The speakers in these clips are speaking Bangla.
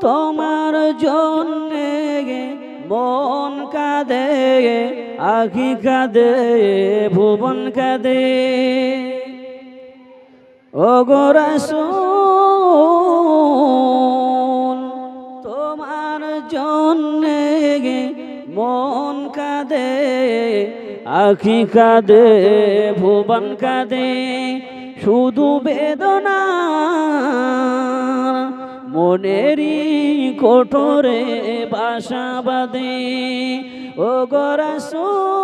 তোমার জন্যে মন কাঁদে আখি কাঁদে, ভুবন কাঁদে। রাসূল, তোমার জন্যে মন কাঁদে, আখি কাঁদে, ভুবন কাঁদে। শুধু বেদনা মনেরই কোঠরে বাসা বাঁধে ও গরাসূল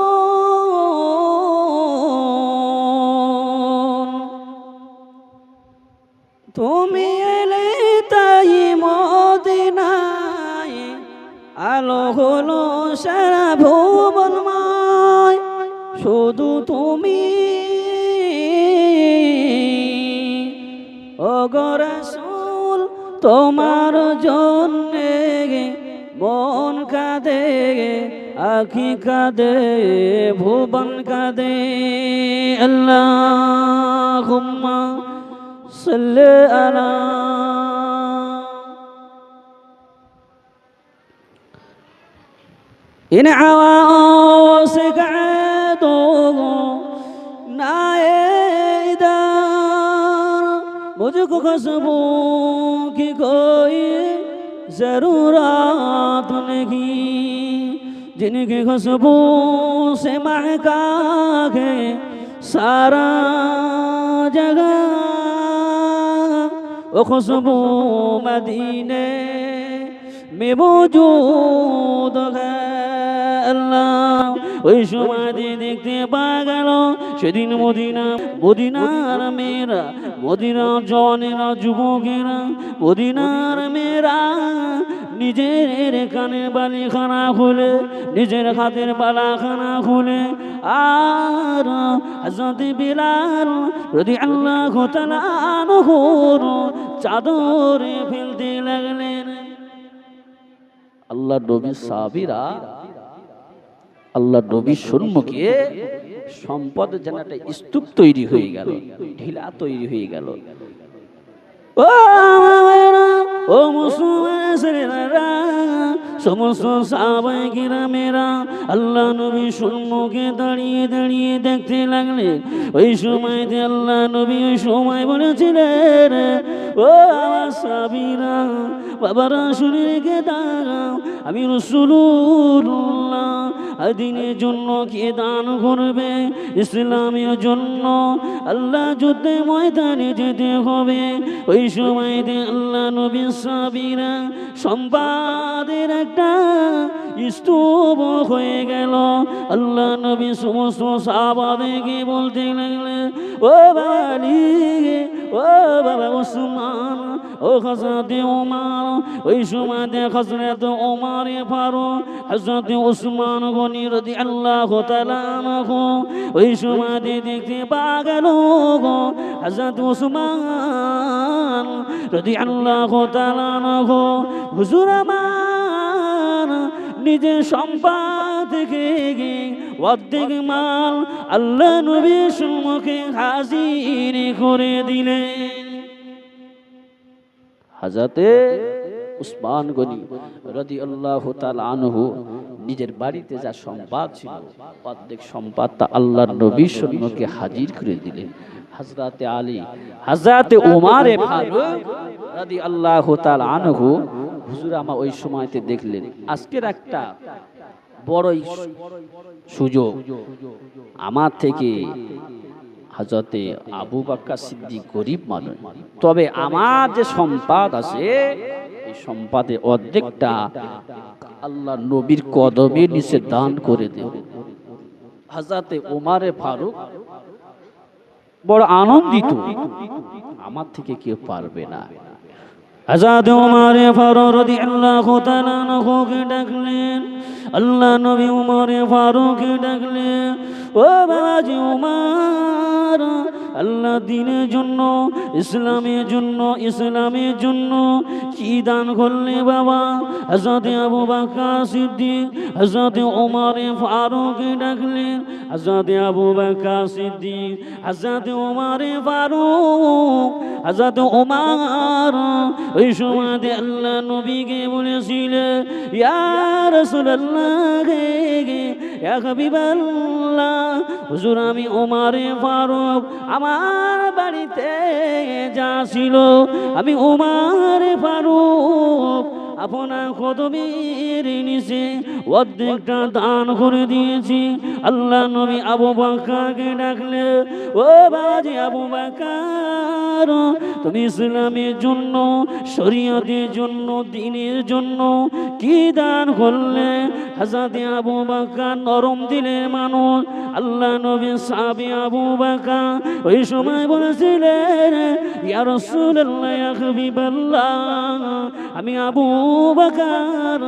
তুমি এলে তাই মদিনায়। আলো হলো সারা ভুবনময়। শুধু তুমি। ও গরাসুল তোমার জন্যে মন কাঁদে আখি কাঁদে ভুবন কাঁদে আল্লাহ صل على إن عواصك عدو मुझको खुशबू की कोई जरूरत नहीं जिनकी खुशबू से महका है सारा जगह वो खुशबू मदीने में मौजूद है আল্লাহ ওই সমাধি দেখতে পাওয়া গেল সেদিন মদিনা, মদিনার মেয়েরা, মদিনার জনেরা যুবকেরা, মদিনার মেয়েরা নিজের কানের বালিখানা খুলে, নিজের হাতের বালাখানা খুলে, আর হজরত বিলাল রদি আল্লাহ চাদরে ফেলতে লাগলেন। আল্লাহ নবী সাবিরা আল্লাহ নবীর সম্মুখে সম্পদ যেন একটা স্তূপ তৈরি হয়ে গেল, ঢিলা তৈরি হয়ে গেল। ও ও মুসলমানেরা সমস্ত সাহাবাই কিরামেরা, আল্লাহ নবী সম্মুখে দাঁড়িয়ে দাঁড়িয়ে দেখতে লাগলে ওই সময়তে আল্লাহ নবী ওই সময় বলেছিলেন, ও আমার সাবিরা বাবারা শুনে রেখে দাঁড়াও আমি রসুল্লাহ দিনের জন্য কে দান করবে? ইসলামের জন্য আল্লাহ যুদ্ধে ময়দানে যেতে হবে। ওই সময়তে আল্লাহ নবী সাবিরা সম্পাদের একটা স্তূপ হয়ে গেল। আল্লাহ নবী সমস্ত সাহাবাদেরকে বলতে লাগলে ও বালি ও বাবা ওসমান, ও হজরতে ওমার, ওই সময়তে হজরত ওমারে ফারো হজরতে ওসমান গনি রদি আল্লাহ তালানহু ওই সময়তে দেখতে পা গেল গো হজরত ওসমান রদি আল্লাহ তালানহু হুজুর আমার নিজের সম্পাদ অর্ধেক মাল আল্লাহ নবীর সম্মুখে হাজির করে দিলেন। হাজাতে উসমান গনি রদি আল্লাহ আনহু নিজের বাড়িতে যা সম্পাদ ছিল, অর্ধেক সম্পাদ তা আল্লাহ নবীর সম্মুখে হাজির করে দিলেন। হাজরাতে আলী হাজরাতে উমারে ফারুক রাদি আল্লাহ আনহু হুজুর আমার ওই সময়তে দেখলেন, আজকের একটা বড়ই সুযোগ। আমার থেকে হাজরতে আবু বাক্কা সিদ্দিক গরিব মানুষ। তবে আমার যে সম্পাদ আছে, এই সম্পাদে অর্ধেকটা আল্লাহ নবীর কদমে নিচে দান করে দেব। হাজাতে ওমারে ফারুক বড় আনন্দিত। আমার থেকে কেউ পারবে না। আজাদ উমারে ফারুক আল্লাহ তালা নখোকে ডাকলেন আল্লাহ নবী উমারে ফারুকে ডাকলেন ও বাবাজি উমার, আল্লাহ দিনের জন্য, ইসলামের জন্য ইসলামের জন্য কি দান করলে বাবা? হজরত আবু বাকর সিদ্দিক হজরত ওমর ফারুক ডাকলেন হজরত আবু বাকর সিদ্দিক হজরত ওমর ফারুক হজরত ওমর ওই সময় আল্লাহ নবীকে বলেছিলেন, ইয়া রাসূলুল্লাহ ইয়া হাবিবাল্লাহ হুজুর আমি ওমরে ফারুক, আমার বাড়িতে যা ছিল, আমি ওমারে ফারুক আপনার কদমের নিচে অর্ধেকটা দান করে দিয়েছি। আল্লাহ নবী আবু বাক্কাকে ডাকলে, ও বাজি আবু বাক্কার তুমি ইসলামের জন্য, শরীয়তের জন্য, দিনের জন্য কি দান করলে? হাজাতে আবু বাক্কার নরম দিলের মানুষ, আল্লাহ নবী সাবি আবু বাক্কার ওই সময় বলেছিলেন আমি আবু বাকার,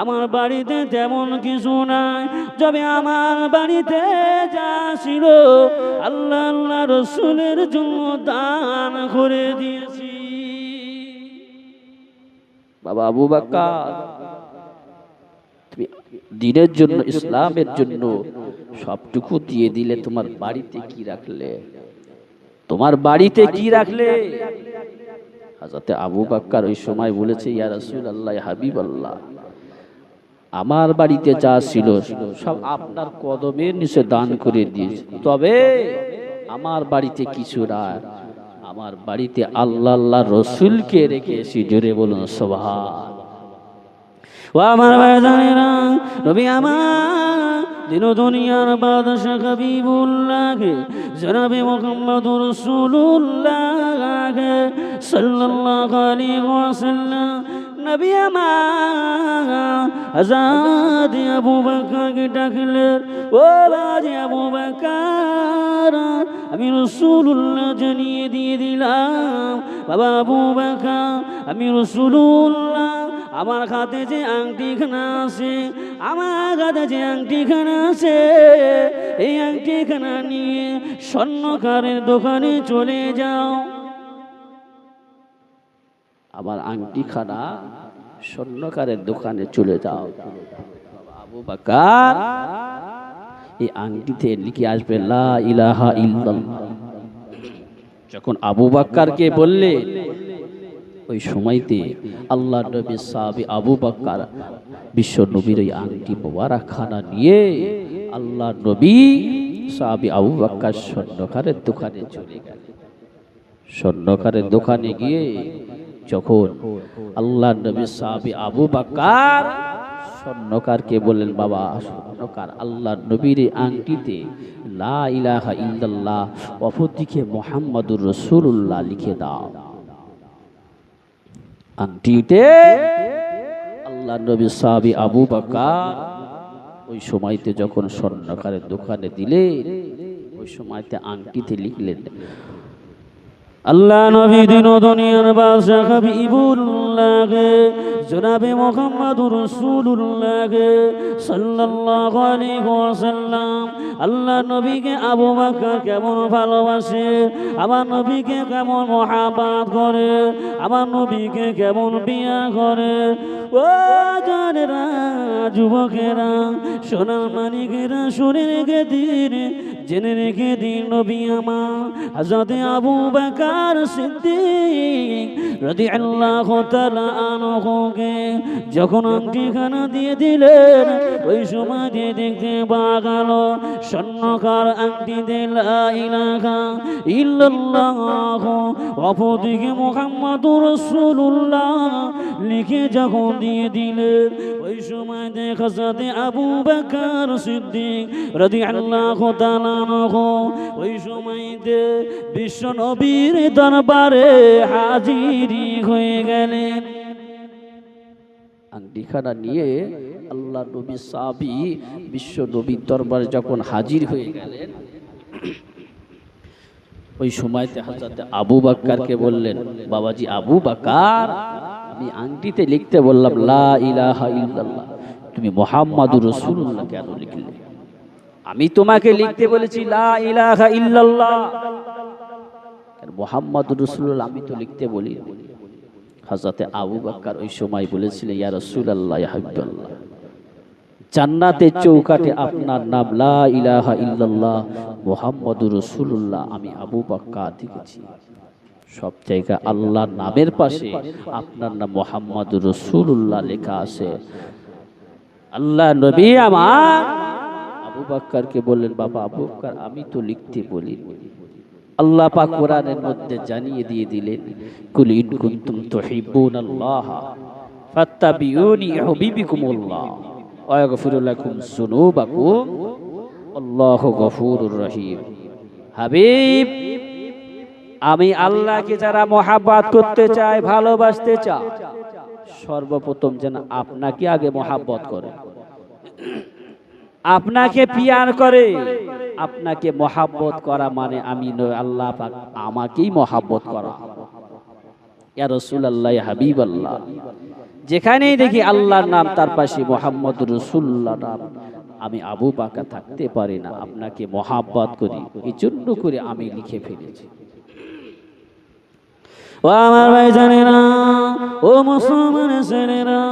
আমার বাড়িতে তেমন কিছু নাই তবে আমার বাড়িতে যা ছিল, আল্লাহ আল্লাহ রসুলের জন্য দান করে দিয়েছি। বাবা আবু তুমি দিনের জন্য, ইসলামের জন্য সবটুকু দিয়ে দিলে তোমার বাড়িতে কি রাখলে? তোমার বাড়িতে কি রাখলে? হাজরতে আবু বাক্কার ওই সময় বলেছে, ইয়া রাসূল আল্লাহ হাবিব আল্লাহ আমার বাড়িতে যা ছিল সব আপনার কদমের নিচে দান করে দিয়েছে। তবে আমার বাড়িতে কিছু না আমার বাড়িতে আল্লাহ আল্লাহ রসুলকে রেখে এসি জোরে বলুন সোভান ও আমার ভাইজানেরা, নবী আমার দিন দুনিয়ার বাদশাহ হাবিবুল্লাহ জনাবে মোহাম্মদ রসুল্লাহ সাল্লাল্লাহু আলাইহি ওয়াসাল্লাম, নবী আমার, আজাদ আবু বকরকে ডাকলেন, ও বাজি আবু বকর, আমি রসুল্লাহ জানিয়ে দিয়ে দিলাম, বাবা আবু বকর, আমি রসুল্লাহ আমার হাতে যে আংটিখানা আছে, আমার হাতে যে আংটিখানা আছে, এই আংটিখানা নিয়ে স্বর্ণকারের দোকানে চলে যাও। আমার আংটিখানা স্বর্ণকারের দোকানে চলে যাও। আবু বাকার, এই আংটিতে লিখে আসবে, লা ইলাহা ইল্লাল্লাহ। যখন আবু বাক্কারকে বললে ওই সময়তে আল্লাহ নবী সাহাবি আবু বাক্কার বিশ্ব নবীর ওই আংটি মোবারক খানা নিয়ে আল্লাহ নবী সাহাবি আবু বাক্কার স্বর্ণকারের দোকানে চলে গেলেন। স্বর্ণকারের দোকানে গিয়ে যখন আল্লাহ নবী সাহাবি আবু বাক্কার স্বর্ণকারকে বললেন, বাবা, স্বর্ণকার আল্লাহ নবীর আংটিতে লা ইলাহা ইল্লাল্লাহ অপরদিকে মোহাম্মদুর রসুল্লাহ লিখে দাও। আংটিতে আল্লাহ নবী সাহাবি আবু বাকা ওই সময়তে যখন স্বর্ণকারের দোকানে দিলে ওই সময়তে আংটিতে লিখলেন আল্লাহ নবী দিন দুনিয়ার বাদশাহ হাবিবুল্লাহ জনাবে মুহাম্মদুর রাসূলুল্লাহ সাল্লাল্লাহু আলাইহি ওয়াসাল্লাম। আল্লাহ নবীকে আবু বকর কেমন ভালোবাসে, আমার নবীকে কেমন মহাবাত করে, আমার নবীকে কেমন বিয়া করে। ও জানেরা, যুবকেরা, সোনার মানিকেরা শুনে রেখে দিন, জেনে রেখে দিন নবী আমার। হযরত আবু বকর সিদ্দিক রাদিয়াল্লাহু তাআলা আনহুকে যখন আংটিখানা দিয়ে দিলেন, ওই সময় দিয়ে দেখতে পাওয়া গেল, স্বর্ণকার আংটি লা ইলাহা ইল্লাল্লাহ, অপরদিকে মুহাম্মাদুর রাসূলুল্লাহ লিখে যখন দিয়ে দিলেন ওই সময় দেখা সাথে আবু বকর সিদ্দিক তাআলা আনহু, ওই সময়তে বিশ্ব নবীর দরবারে হাজিরি হয়ে গেলেন। আংটিখানা নিয়ে আল্লাহ নবী সাবি বিশ্ব নবীর দরবারে যখন হাজির হয়ে গেলেন, ওই সময়তে হাজরাতে আবু বাক্কারকে বললেন, বাবাজি, আবু বাকার আমি আংটিতে লিখতে বললাম, লা ইলাহা ইল্লাল্লাহ। তুমি মোহাম্মদুর রসুল্লাহ কেন লিখলে? আমি তোমাকে লিখতে বলেছি, লা ইলাহা ইল্লাল্লাহ। মোহাম্মদ রসুল্লাহ আমি তো লিখতে বলি হজরতে আবু বাক্কার ওই সময় বলেছিলেন, ইয়া রসুল আল্লাহ হাবিবাল্লাহ। জান্নাতের চৌকাটে আপনার নাম লা ইলাহা ইল্লাল্লাহ মোহাম্মদুর রসুল্লাহ আমি আবু বাক্কার দেখেছি। সব জায়গায় আল্লাহর নামের পাশে আপনার নাম মোহাম্মদ রসুল্লাহ লেখা আছে। আল্লাহ নবী আমার। আবু বাক্কারকে বললেন, বাবা আবু বাক্কার আমি তো লিখতে বলি আল্লাহ পাক কোরআনের মধ্যে জানিয়ে দিয়ে দিলেন, কুল ইন কুনতুম তুহিব্বুনাল্লাহ ফাত্তাবিউনি ইউহিব্বুকুমুল্লাহ। ওয়া ইয়াগফিরু লাকুম যুনুবাকুম আল্লাহু গফুরুর রহিম হাবিব, আমি আল্লাহকে যারা মহাব্বত করতে চায় ভালোবাসতে চায় সর্বপ্রথম যেন আপনাকে আগে মহাব্বত করে, আপনাকে পিয়ার করে, আপনাকে মহাব্বত করা মানে আমি আল্লাহ আমাকেই মহাব্বত করা। ইয়া রাসূলুল্লাহ হাবিব আল্লাহ যেখানেই দেখি আল্লাহর নাম, তার পাশে মোহাম্মদ রসুল্লাহ নাম। আমি আবু বাকা থাকতে পারি না, আপনাকে মহাব্বত করি। এই জন্য করে আমি লিখে ফেলেছি। ও আমার ভাই জানে না ও মুসলমান ছেলেরা,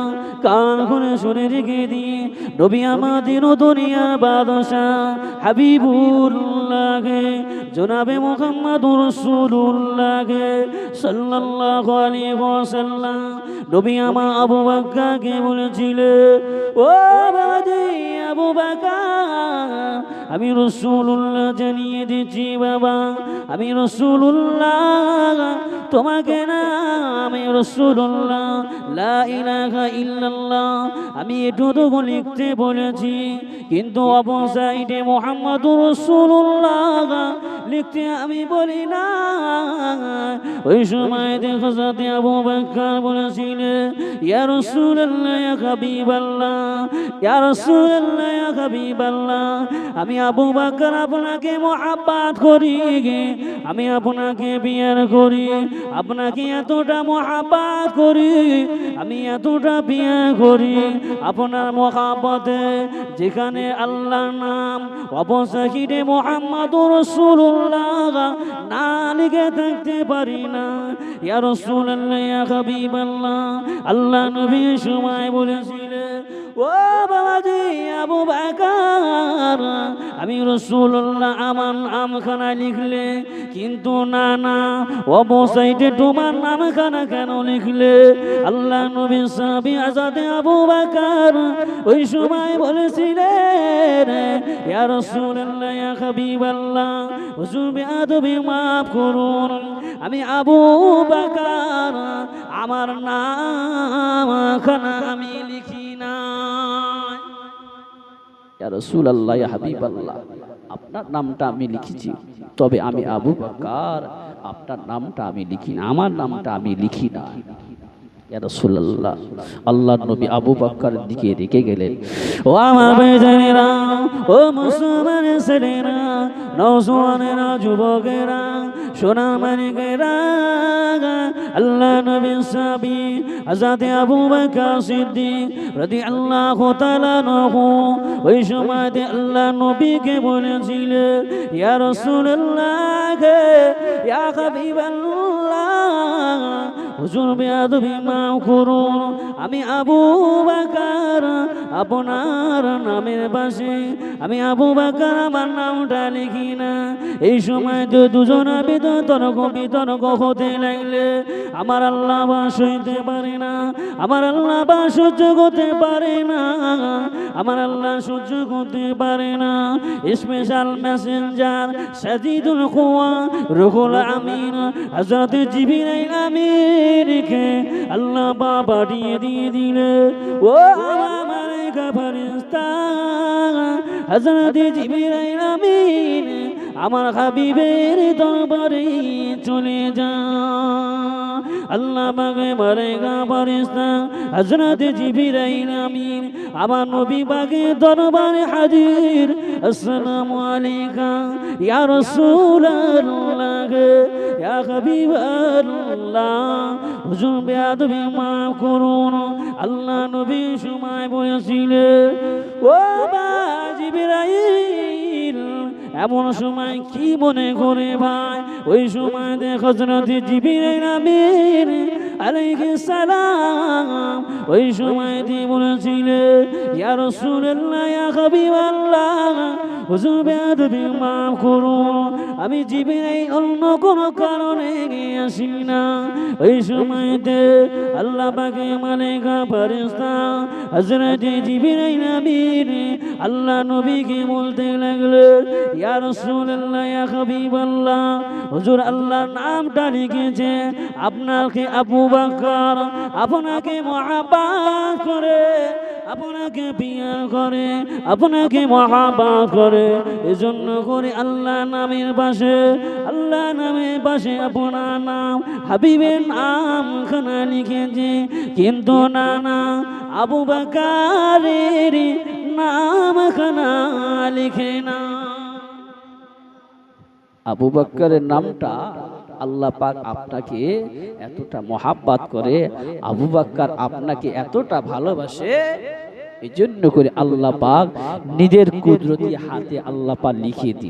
কান খুলে শুনে রেখে দিয়ে, নবী আমাদের দুনিয়ার বাদশাহ হাবিবুল্লাহকে জনাবে মোহাম্মদুর রসুল্লাহকে সাল্লাল্লাহু আলাইহি ওয়াসাল্লাম। নবী আমা আবু বকরকে বলেছিলেন, ও বাবাজি, আবু বাক্কার আমি রসুল্লাহ জানিয়ে দিচ্ছি বাবা। আমি রসুল্লাহ তোমাকে না, আমি রসুল্লাহ লা ইলাহা ইল্লাল্লাহ, আমি এটুকু লিখতে বলেছি। কিন্তু অবসাইডে মোহাম্মদ রসুল্লাহ লিখতে আমি বলি না। ওই সময় দেখো সাথে আবু বাক্কার বলেছিলেন, ইয়া রাসূলুল্লাহ, ইয়া হাবিবাল্লাহ, ইয়া রাসূলুল্লাহ, ইয়া হাবিবাল্লাহ, আমি আবু বাক্কার আপনাকে মহাব্বত করি আমি আপনাকে বিয়ার করি। আপনাকে এতটা মহাব্বত করি। আমি এতটা বিয়ে করি। আপনার মহাব্বতে যেখানে আল্লাহর নাম অবসাহিদে মোহাম্মদ রসুল্লাহ না লিখে থাকতে পারি না। ইয়া রসুল্লাহ ইয়া হাবিবাল্লাহ, আল্লাহ নবী সময় বলেছিলেন ও বাবাজি, আবু বাকার, আমি রসুল্লাহ আমার নামখানা লিখলে, কিন্তু না না অবসাইটে তোমার নামখানা কেন লিখলে? আল্লাহ নবী সাবি আজাদে আবু বাকার ওই সময় বলেছিলেন, ইয়া রাসূলুল্লাহ, ইয়া হাবিবাল্লাহ, হুজুর বিআদবি মাফ করুন। আমি আবু বাকার, আমার নাম খানা আমি লিখি না ইয়া রাসূলুল্লাহ, ইয়া হাবিবাল্লাহ, আপনার নামটা আমি লিখেছি। তবে আমি আবু বাকার, আপনার নামটা আমি লিখি না, আমার নামটা আমি লিখি না। রাসূলুল্লাহ, আল্লাহর নবী আবু বকরের দিকে রেখে গেলেন। ও আমার বেজানেরা ও মুসলমান ছেলেরা নওজওয়ানেরা যুবকেরা সোনা মানিকেরা আল্লাহ নবী সাবি আজাদে আবু বকর সিদ্দিক রাদিয়াল্লাহু তাআলা নহু ওই সময়তে আল্লাহ নবীকে বলেছিলেন ইয়া রাসূলুল্লাহ, ইয়া হাবিবাল্লাহ, হুজুর বেয়াদবি মাফ করুন। আমি আবু বাকার, আপনার নামের পাশে আমি আবু বাকার, আমার নামটা লিখি না। এই সময় তো দুজন বিতর্ক বিতর্ক হতে লাগলে আমার আল্লাহ বা সইতে পারে না। আমার আল্লাহ বা সহ্য করতে পারে না। আমার আল্লাহ সহ্য করতে পারে না। স্পেশাল মেসেঞ্জার সাজিদুল কুয়া, রুহুল আমিন, হযরত জিবরাইল আমিরকে আল্লাহ বা পাঠিয়ে দিয়ে দিলে, ও আমার ফারিস্তা হযরত জিবরাইল আমিন আমার হাবিবের দরবারে চলে যা। আল্লাহ বাগে মারে গা ফারিস্তা হযরত জিবরাইল আমিন আমার নবী বাগে দরবারে হাজির। আসসালামু আলাইকা, ইয়া রাসূলুল্লাহ। ইয়া হাবিবাল্লাহ, হুজুর বেয়াদবি মাফ করুন। আল্লাহ নবী সময় বলেছিলেন, ও বা জিবরাইল, এমন সময় কি মনে করে ভাই? ওই সময় দেখ হজরত জিবির আমির আলাইহিস সালাম। ওই সময় দিয়ে বলেছিলে ইয়া রাসূলুল্লাহ, ইয়া হাবিবাল্লাহ মাফ করুন। আমি জীবনে অন্য কোনো কারণে আসি না। ওই সময়তে আল্লাহ পাকে মালিকা, ফেরেশতা, হযরত জিবরাইল নবীর আল্লাহ নবীকে বলতে লাগল ইয়া রাসূলুল্লাহ, ইয়া আল্লাহ নামটা লিখেছে, আপনাকে আবু বকর আপনাকে মহাব্বত করে, আপনাকে বিয়া করে, আপনাকে মহাবা করে। এজন্য করে আল্লাহ নামের পাশে, আল্লাহ নামের পাশে আপনার নাম, হাবিবের নাম খানা লিখেছে। কিন্তু না না আবু বাকারের নাম খানা লিখে না। আবু বক্করের নামটা আল্লাহ পাক আপনাকে এতটা মহাব্বাত করে, আবু বাক্কার আপনাকে এতটা ভালোবাসে এই জন্য করে আল্লাহ পাক নিজের কুদরতি হাতে আল্লাহ পাক লিখিয়ে দিন